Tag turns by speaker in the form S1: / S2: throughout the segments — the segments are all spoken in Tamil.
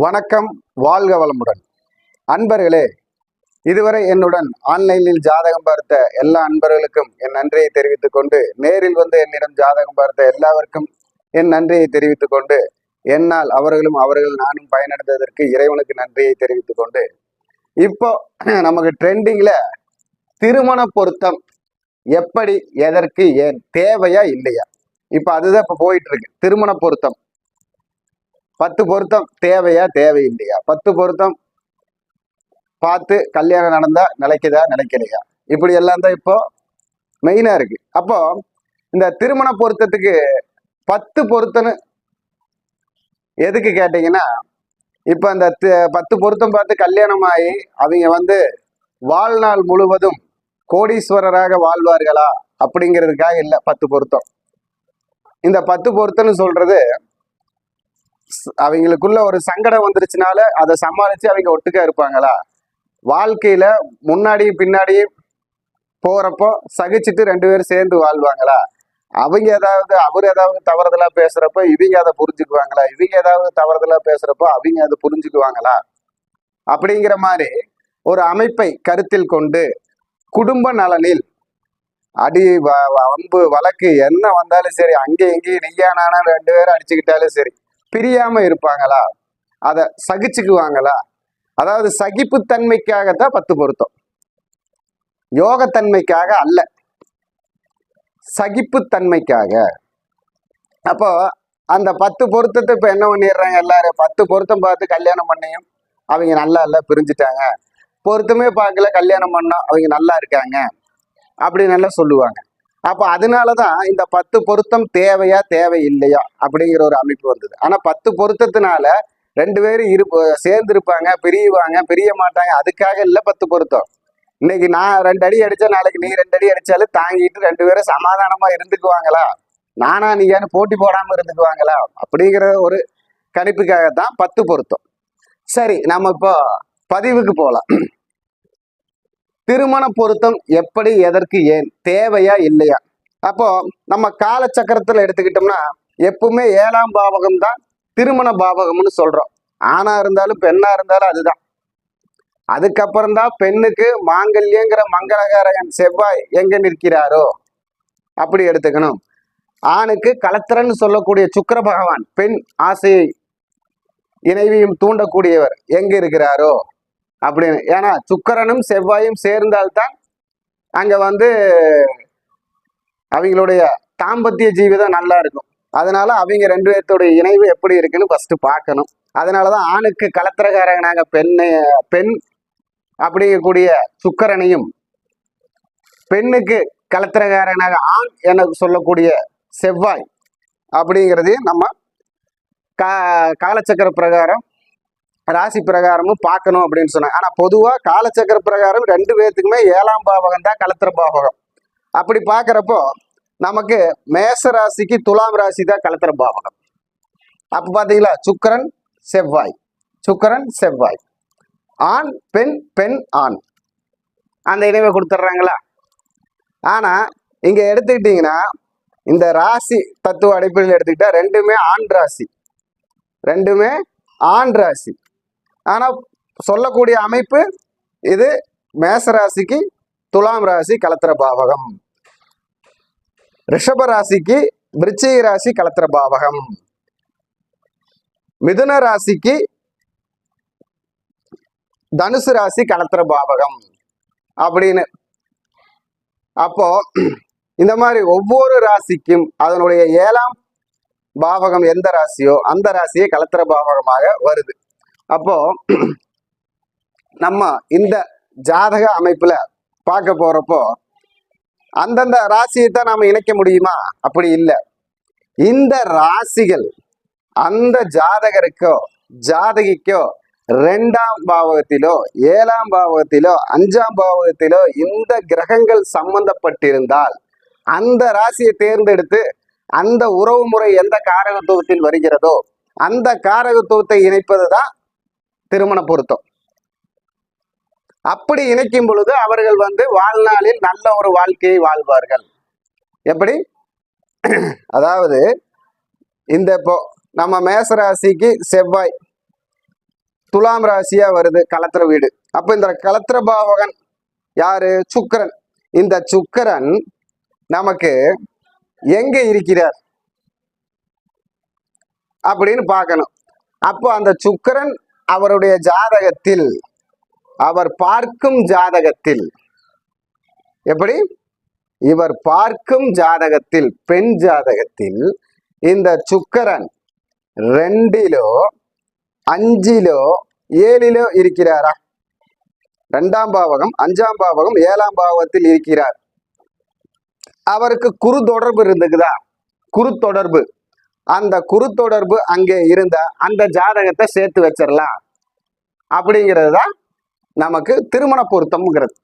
S1: வணக்கம் வாழ்க வளமுடன். அன்பர்களே இதுவரை என்னுடன் ஆன்லைனில் ஜாதகம் பார்த்த எல்லா அன்பர்களுக்கும் என் நன்றியை தெரிவித்துக் கொண்டு நேரில் வந்து என்னிடம் ஜாதகம் பார்த்த எல்லாருக்கும் என் நன்றியை தெரிவித்துக் கொண்டு என்னால் அவர்களும் அவர்கள் நானும் பயனடைந்ததற்கு இறைவனுக்கு நன்றியை தெரிவித்துக் கொண்டு இப்போ நமக்கு ட்ரெண்டிங்ல திருமண பொருத்தம் எப்படி எதற்கு ஏன் தேவையா இல்லையா? இப்போ அதுதான் இப்போ போயிட்டு இருக்கு. திருமண பொருத்தம். பத்து பொருத்தம் தேவையா தேவையில்லையா? பத்து பொருத்தம் பார்த்து கல்யாணம் நடந்தா நிலைக்குதா நிலைக்கலையா? இப்படி எல்லாம் தான் இப்போ மெயினா இருக்கு. அப்போ இந்த திருமண பொருத்தத்துக்கு பத்து பொருத்தன்னு எதுக்கு கேட்டீங்கன்னா இப்போ அந்த பத்து பொருத்தம் பார்த்து கல்யாணம் ஆகி அவங்க வந்து வாழ்நாள் முழுவதும் கோடீஸ்வரராக வாழ்வார்களா? அப்படிங்கிறதுக்காக இல்லை பத்து பொருத்தம். இந்த பத்து பொருத்தம்னு சொல்றது அவங்களுக்குள்ள ஒரு சங்கடம் வந்துருச்சுனால அதை சமாளிச்சு அவங்க ஒட்டுக்கா இருப்பாங்களா? வாழ்க்கையில முன்னாடியும் பின்னாடியும் போறப்போ சகிச்சுட்டு ரெண்டு பேரும் சேர்ந்து வாழ்வாங்களா? அவங்க ஏதாவது அவர் ஏதாவது தவறுதலா பேசுறப்ப இவங்க அதை புரிஞ்சுக்குவாங்களா? இவங்க ஏதாவது தவறுதலா பேசுறப்போ அவங்க அதை புரிஞ்சுக்குவாங்களா? அப்படிங்கிற மாதிரி ஒரு அமைப்பை கருத்தில் கொண்டு குடும்ப நலனில் அடி வ- வம்பு வழக்கு என்ன வந்தாலும் சரி அங்கே இங்கேயும் நீயா நானா ரெண்டு பேரும் அடிச்சுக்கிட்டாலும் சரி பிரியாம இருப்பாங்களா? அதை சகிச்சுக்குவாங்களா? அதாவது சகிப்புத்தன்மைக்காகத்தான் பத்து பொருத்தம். யோகத்தன்மைக்காக அல்ல. சகிப்புத்தன்மைக்காக. அப்போ அந்த பத்து பொருத்தத்தை இப்போ என்ன பண்ணிடுறாங்க எல்லாரும்? பத்து பொருத்தம் பார்த்து கல்யாணம் பண்ணியும் அவங்க நல்லா இல்லை பிரிஞ்சுட்டாங்க. பொருத்தமே பார்க்கல கல்யாணம் பண்ணோம் அவங்க நல்லா இருக்காங்க அப்படின்னு எல்லாம் சொல்லுவாங்க. அப்போ அதனாலதான் இந்த பத்து பொருத்தம் தேவையா தேவையில்லையா அப்படிங்கிற ஒரு அமைப்பு வந்தது. ஆனா பத்து பொருத்தத்தினால ரெண்டு பேரும் இரு சேர்ந்து இருப்பாங்க பிரியுவாங்க பிரிய மாட்டாங்க. அதுக்காக இல்லை பத்து பொருத்தம். இன்னைக்கு நான் ரெண்டு அடி அடிச்சா நாளைக்கு நீ ரெண்டு அடி அடிச்சாலும் தாங்கிட்டு ரெண்டு பேரும் சமாதானமா இருந்துக்குவாங்களா? நானா நீயான்னு போட்டி போடாம இருந்துக்குவாங்களா? அப்படிங்கிற ஒரு கணிப்புக்காகத்தான் பத்து பொருத்தம். சரி நம்ம இப்போ பதிவுக்கு போகலாம் திருமண பொருத்தம் எப்படி எதற்கு ஏன் தேவையா இல்லையா? அப்போ நம்ம காலச்சக்கரத்துல எடுத்துக்கிட்டோம்னா எப்பவுமே ஏழாம் பாவகம் தான் திருமண பாவகம்னு சொல்றோம். ஆணா இருந்தாலும் பெண்ணா இருந்தாலும் அதுதான். அதுக்கப்புறம் தான் பெண்ணுக்கு மாங்கல்யங்கிற மங்களகாரகன் செவ்வாய் எங்க நிற்கிறாரோ? அப்படி எடுத்துக்கணும். ஆணுக்கு கலத்திரன்னு சொல்லக்கூடிய சுக்கர பகவான் பெண் ஆசையை இணைவியும் தூண்டக்கூடியவர் எங்க இருக்கிறாரோ? அப்படின்னு ஏன்னா சுக்கரனும் செவ்வாயும் சேர்ந்தால்தான் அங்கே வந்து அவங்களுடைய தாம்பத்திய ஜீவிதம் நல்லா இருக்கும். அதனால அவங்க ரெண்டு பேர்த்துடைய இணைவு எப்படி இருக்குன்னு ஃபர்ஸ்ட் பார்க்கணும். அதனாலதான் ஆணுக்கு கலத்திரகாரகனாக பெண் பெண் அப்படிங்கக்கூடிய சுக்கரனையும் பெண்ணுக்கு கலத்திரகாரனாக ஆண் என சொல்லக்கூடிய செவ்வாய் அப்படிங்கிறதையும் நம்ம கா காலச்சக்கர பிரகாரம் ராசி பிரகாரமும் பார்க்கணும் அப்படின்னு சொன்னாங்க. ஆனால் பொதுவாக காலச்சக்கர பிரகாரம் ரெண்டு பேர்த்துக்குமே ஏழாம் பாவகம் தான் கலத்திர பாவகம். அப்படி பார்க்குறப்போ நமக்கு மேச ராசிக்கு துலாம் ராசி தான் கலத்திர பாவகம். அப்போ பார்த்தீங்களா சுக்கரன் செவ்வாய். சுக்கரன் செவ்வாய். ஆண் பெண் பெண் ஆண். அந்த இணைவை கொடுத்துட்றாங்களா? ஆனால் இங்கே எடுத்துக்கிட்டிங்கன்னா இந்த ராசி தத்துவ அடிப்படையில் எடுத்துக்கிட்டால் ரெண்டுமே ஆண் ராசி. ரெண்டுமே ஆண் ராசி. ஆனா சொல்லக்கூடிய அமைப்பு இது மேச ராசிக்கு துலாம் ராசி கலத்திர பாவகம். ரிஷப ராசிக்கு விருச்சிக ராசி கலத்திர பாவகம். மிதுன ராசிக்கு தனுசு ராசி கலத்திர பாவகம் அப்படின்னு. அப்போ இந்த மாதிரி ஒவ்வொரு ராசிக்கும் அதனுடைய ஏழாம் பாவகம் எந்த ராசியோ அந்த ராசியே கலத்திர பாவகமாக வருது. அப்போ நம்ம இந்த ஜாதக அமைப்புல பார்க்க போறப்போ அந்தந்த ராசியை தான் நாம இணைக்க முடியுமா? அப்படி இல்லை. இந்த ராசிகள் அந்த ஜாதகருக்கோ ஜாதகிக்கோ ரெண்டாம் பாவகத்திலோ ஏழாம் பாவகத்திலோ அஞ்சாம் பாவகத்திலோ இந்த கிரகங்கள் சம்பந்தப்பட்டிருந்தால் அந்த ராசியை தேர்ந்தெடுத்து அந்த உறவு முறை எந்த காரகத்துவத்தில் வருகிறதோ அந்த காரகத்துவத்தை இணைப்பது தான் திருமண பொருத்தம். அப்படி இணைக்கும் பொழுது அவர்கள் வந்து வாழ்நாளில் நல்ல ஒரு வாழ்க்கையை வாழ்வார்கள். எப்படி? அதாவது இந்த இப்போ நம்ம மேச ராசிக்கு செவ்வாய் துலாம் ராசியா வருது கலத்திர வீடு. அப்ப இந்த கலத்திர பாவகன் யாரு? சுக்கிரன். இந்த சுக்கரன் நமக்கு எங்க இருக்கிறார்? அப்படின்னு பார்க்கணும். அப்போ அந்த சுக்கிரன் அவருடைய ஜாதகத்தில் அவர் பார்க்கும் ஜாதகத்தில் எப்படி? இவர் பார்க்கும் ஜாதகத்தில் பெண் ஜாதகத்தில் இந்த சுக்கரன் ரெண்டிலோ அஞ்சிலோ ஏழிலோ இருக்கிறாரா? ரெண்டாம் பாவகம் அஞ்சாம் பாவகம் ஏழாம் பாவகத்தில் இருக்கிறார். அவருக்கு குரு தொடர்பு இருந்துக்குதா? குரு தொடர்பு. அந்த குரு தொடர்பு அங்கே இருந்த அந்த ஜாதகத்தை சேர்த்து வச்சிடலாம். அப்படிங்கிறது தான் நமக்கு திருமண பொருத்தம்ங்கிறது.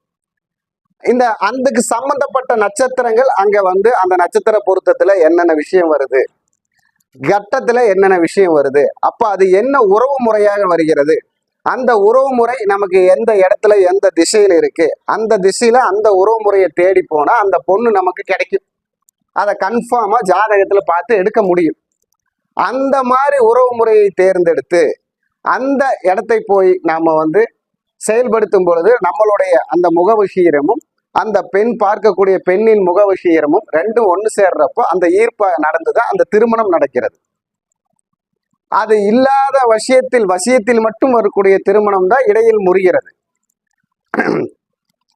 S1: இந்த அதுக்கு சம்பந்தப்பட்ட நட்சத்திரங்கள் அங்க வந்து அந்த நட்சத்திர பொருத்தத்துல என்னென்ன விஷயம் வருது? கட்டத்துல என்னென்ன விஷயம் வருது? அப்ப அது என்ன உறவு முறையாக வருகிறது? அந்த உறவு முறை நமக்கு எந்த இடத்துல எந்த திசையில இருக்கு? அந்த திசையில அந்த உறவு முறையை தேடி போனா அந்த பொண்ணு நமக்கு கிடைக்கும். அதை கன்ஃபார்மா ஜாதகத்துல பார்த்து எடுக்க முடியும். அந்த மாதிரி உறவு முறையை தேர்ந்தெடுத்து அந்த இடத்தை போய் நாம வந்து செயல்படுத்தும் பொழுது நம்மளுடைய அந்த முகவசீரமும் அந்த பெண் பார்க்கக்கூடிய பெண்ணின் முகவசீரமும் ரெண்டும் ஒன்று சேர்றப்போ அந்த ஈர்ப்ப நடந்துதான் அந்த திருமணம் நடக்கிறது. அது இல்லாத வசியத்தில் வசியத்தில் மட்டும் வரக்கூடிய திருமணம் தான் இடையில் முறிகிறது.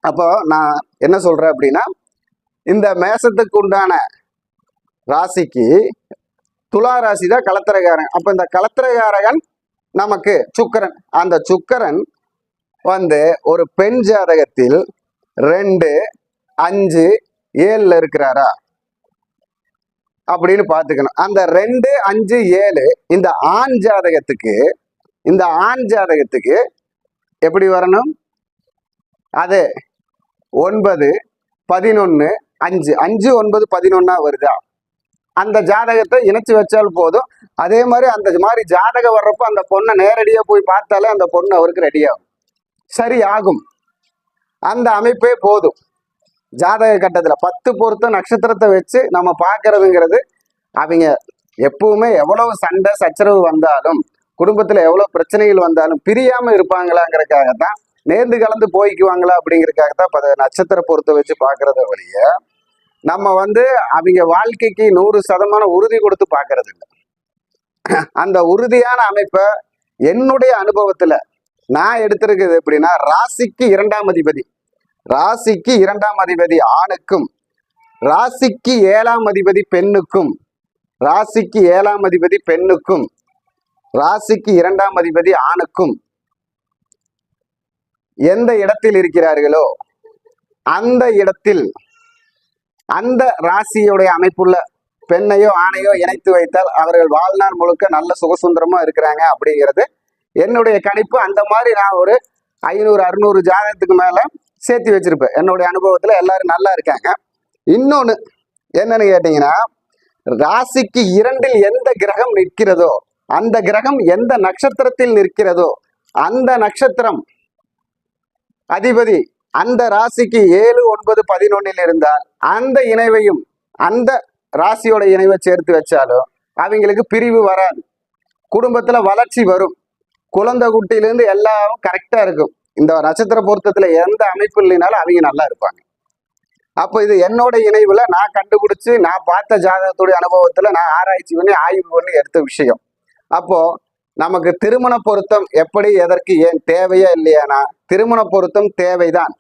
S1: அப்போ நான் என்ன சொல்றேன் அப்படின்னா இந்த மேசத்துக்கு உண்டான ராசிக்கு துலா ராசி தான் கலத்திரகாரன் அப்ப இந்த கலத்திரகாரகன் நமக்கு சுக்கரன். அந்த சுக்கரன் வந்து ஒரு பெண் ஜாதகத்தில் ரெண்டு அஞ்சு ஏழுல இருக்கிறாரா? அப்படின்னு பார்த்துக்கணும். அந்த ரெண்டு அஞ்சு ஏழு இந்த ஆண் ஜாதகத்துக்கு இந்த ஆண் ஜாதகத்துக்கு எப்படி வரணும்? அது ஒன்பது பதினொன்று அஞ்சு. அஞ்சு ஒன்பது பதினொன்னா வருதா? அந்த ஜாதகத்தை இணைச்சு வச்சால் போதும். அதே மாதிரி அந்த மாதிரி ஜாதகம் வர்றப்போ அந்த பொண்ணை நேரடியாக போய் பார்த்தாலே அந்த பொண்ணு அவருக்கு ரெடியாகும் சரி ஆகும். அந்த அமைப்பே போதும். ஜாதக கட்டத்தில் பத்து பொறுத்த நட்சத்திரத்தை வச்சு நம்ம பார்க்கறதுங்கிறது அவங்க எப்பவுமே எவ்வளவு சண்டை சச்சரவு வந்தாலும் குடும்பத்தில் எவ்வளோ பிரச்சனைகள் வந்தாலும் பிரியாமல் இருப்பாங்களாங்கிறதுக்காகத்தான் நேர்ந்து கலந்து போய்க்குவாங்களா அப்படிங்கிறதுக்காகத்தான் இப்போ நட்சத்திர பொருத்த வச்சு பார்க்கறத வழியை நம்ம வந்து அவங்க வாழ்க்கைக்கு நூறு சதமானம் உறுதி கொடுத்து பார்க்கறது இல்லை அந்த உறுதியான அமைப்பை என்னுடைய அனுபவத்துல நான் எடுத்திருக்கிறது எப்படின்னா ராசிக்கு இரண்டாம் அதிபதி. ராசிக்கு இரண்டாம் அதிபதி ஆணுக்கும் ராசிக்கு ஏழாம் அதிபதி பெண்ணுக்கும் ராசிக்கு ஏழாம் அதிபதி பெண்ணுக்கும் ராசிக்கு இரண்டாம் அதிபதி ஆணுக்கும் எந்த இடத்தில் இருக்கிறார்களோ அந்த இடத்தில் அந்த ராசியுடைய அமைப்புள்ள பெண்ணையோ ஆணையோ இணைத்து வைத்தால் அவர்கள் வாழ்நாள் முழுக்க நல்ல சுகசுந்தரமா இருக்கிறாங்க அப்படிங்கிறது என்னுடைய கணிப்பு. அந்த மாதிரி நான் ஒரு ஐநூறு அறுநூறு ஜாதகத்துக்கு மேல சேர்த்து வச்சிருப்பேன். என்னுடைய அனுபவத்துல எல்லாரும் நல்லா இருக்காங்க. இன்னொன்னு என்னன்னு கேட்டீங்கன்னா ராசிக்கு இரண்டில் எந்த கிரகம் நிற்கிறதோ அந்த கிரகம் எந்த நட்சத்திரத்தில் நிற்கிறதோ அந்த நட்சத்திரம் அதிபதி அந்த ராசிக்கு ஏழு ஒன்பது பதினொன்னில் இருந்தால் அந்த இணைவையும் அந்த ராசியோட இணைவை சேர்த்து வச்சாலும் அவங்களுக்கு பிரிவு வராது. குடும்பத்துல வளர்ச்சி வரும். குழந்தை குட்டியிலேருந்து எல்லாரும் கரெக்டா இருக்கும். இந்த நட்சத்திர பொருத்தத்துல எந்த அமைப்பு இல்லைனாலும் அவங்க நல்லா இருப்பாங்க. அப்போ இது என்னோட இணைவுல நான் கண்டுபிடிச்சு நான் பார்த்த ஜாதகத்துடைய அனுபவத்துல நான் ஆராய்ச்சி பண்ணி ஆய்வு பண்ணி எடுத்த விஷயம். அப்போ நமக்கு திருமண பொருத்தம் எப்படி எதற்கு ஏன் தேவையா இல்லையானா திருமண பொருத்தம் தேவைதான்.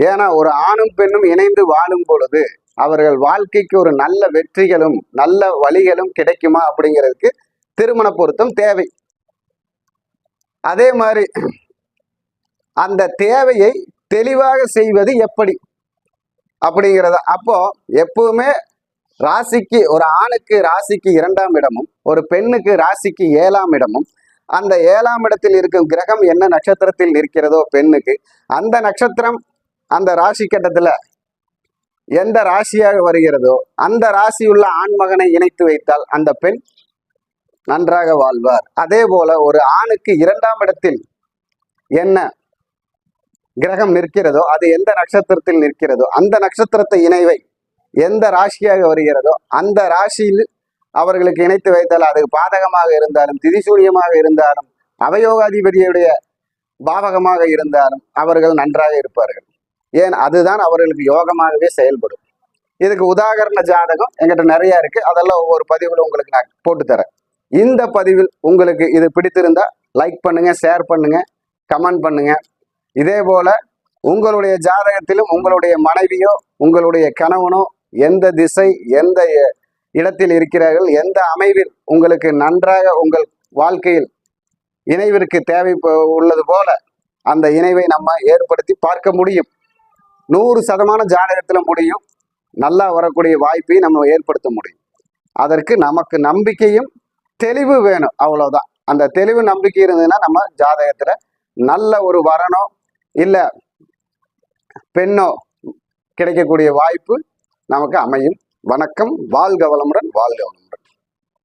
S1: ஏன்னா ஒரு ஆணும் பெண்ணும் இணைந்து வாழும் பொழுது அவர்கள் வாழ்க்கைக்கு ஒரு நல்ல வெற்றிகளும் நல்ல வழிகளும் கிடைக்குமா அப்படிங்கிறதுக்கு திருமண பொருத்தம் தேவை. அதே மாதிரி அந்த தேவையை தெளிவாக செய்வது எப்படி அப்படிங்கிறத அப்போ எப்பவுமே ராசிக்கு ஒரு ஆணுக்கு ராசிக்கு இரண்டாம் இடமும் ஒரு பெண்ணுக்கு ராசிக்கு ஏழாம் இடமும் அந்த ஏழாம் இடத்தில் இருக்கும் கிரகம் என்ன நட்சத்திரத்தில் இருக்கிறதோ பெண்ணுக்கு அந்த நட்சத்திரம் அந்த ராசி கட்டத்தில் எந்த ராசியாக வருகிறதோ அந்த ராசியுள்ள ஆண்மகனை இணைத்து வைத்தால் அந்த பெண் நன்றாக வாழ்வார். அதே போல ஒரு ஆணுக்கு இரண்டாம் இடத்தில் என்ன கிரகம் நிற்கிறதோ அது எந்த நட்சத்திரத்தில் நிற்கிறதோ அந்த நட்சத்திரத்தை இணைவை எந்த ராசியாக வருகிறதோ அந்த ராசியில் அவர்களுக்கு இணைத்து வைத்தால் அது பாதகமாக இருந்தாலும் திதிசூரியமாக இருந்தாலும் அவயோகாதிபதியுடைய பாவகமாக இருந்தாலும் அவர்கள் நன்றாக இருப்பார்கள். ஏன்? அதுதான் அவர்களுக்கு யோகமாகவே செயல்படும். இதுக்கு உதாகரண ஜாதகம் எங்கிட்ட நிறைய இருக்கு. அதெல்லாம் ஒவ்வொரு பதிவில் உங்களுக்கு நான் போட்டு தரேன். இந்த பதிவில் உங்களுக்கு இது பிடித்திருந்தா லைக் பண்ணுங்க ஷேர் பண்ணுங்க கமெண்ட் பண்ணுங்க. இதே போல உங்களுடைய ஜாதகத்திலும் உங்களுடைய மனைவியோ உங்களுடைய கணவனோ எந்த திசை எந்த இடத்தில் இருக்கிறார்கள் எந்த அமைவில் உங்களுக்கு நன்றாக உங்கள் வாழ்க்கையில் இணைவிற்கு தேவை உள்ளது போல அந்த இணைவை நம்ம ஏற்படுத்தி பார்க்க முடியும். நூறு சதமான ஜாதகத்தில் முடியும். நல்லா வரக்கூடிய வாய்ப்பையும் நம்ம ஏற்படுத்த முடியும். அதற்கு நமக்கு நம்பிக்கையும் தெளிவு வேணும். அவ்வளோதான் அந்த தெளிவு நம்பிக்கை இருந்ததுன்னா நம்ம ஜாதகத்தில் நல்ல ஒரு வரனோ இல்லை பெண்ணோ கிடைக்கக்கூடிய வாய்ப்பு நமக்கு அமையும். வணக்கம். வாழ்க வளமுடன் வாழ்க வளமுடன்.